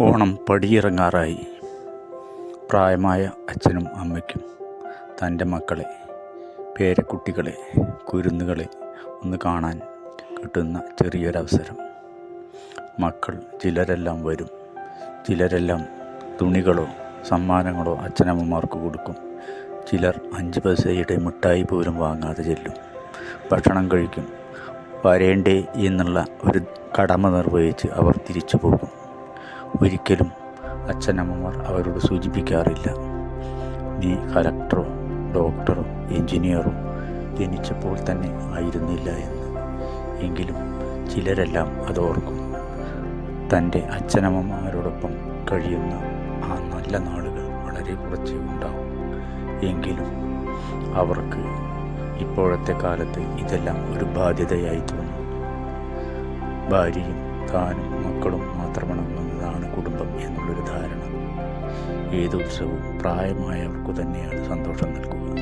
ഓണം പടിയിറങ്ങാറായി. പ്രായമായ അച്ഛനും അമ്മയ്ക്കും തന്റെ മക്കളെ പേരക്കുട്ടികളെ കുരുന്നുകളെ ഒന്ന് കാണാൻ കിട്ടുന്ന ചെറിയൊരവസരം. മക്കൾ ചിലരെല്ലാം വരും. ചിലരെല്ലാം തുണികളോ സമ്മാനങ്ങളോ അച്ഛനമ്മമാർക്ക് കൊടുക്കും. ചിലർ അഞ്ച് പൈസയുടെ മിഠായി പോലും വാങ്ങാതെ ചെല്ലും. ഭക്ഷണം കഴിക്കും. വരേണ്ടേ എന്നുള്ള ഒരു കടമ നിർവഹിച്ച് അവർ തിരിച്ചു പോകും. ഒരിക്കലും അച്ഛനമ്മമാർ അവരോട് സൂചിപ്പിക്കാറില്ല. നീ കലക്ടറോ ഡോക്ടറോ എഞ്ചിനീയറോ ജനിച്ചപ്പോൾ തന്നെ ആയിരുന്നില്ല എന്ന്. എങ്കിലും ചിലരെല്ലാം അതോർക്കും. തന്റെ അച്ഛനമ്മമാരോടൊപ്പം കഴിയുന്ന ആ നല്ല നാളുകൾ വളരെ കുറച്ച് ഉണ്ടാവും. എങ്കിലും അവർക്ക് ഇപ്പോഴത്തെ കാലത്ത് ഇതെല്ലാം ഒരു ബാധ്യതയായി തോന്നും. ഭാര്യയും താനും മക്കളും മാത്രമണങ്ങുന്നതാണ് കുടുംബം എന്നുള്ളൊരു ധാരണ. ഏത് ഉത്സവവും പ്രായമായവർക്ക് തന്നെയാണ് സന്തോഷം നൽകുക.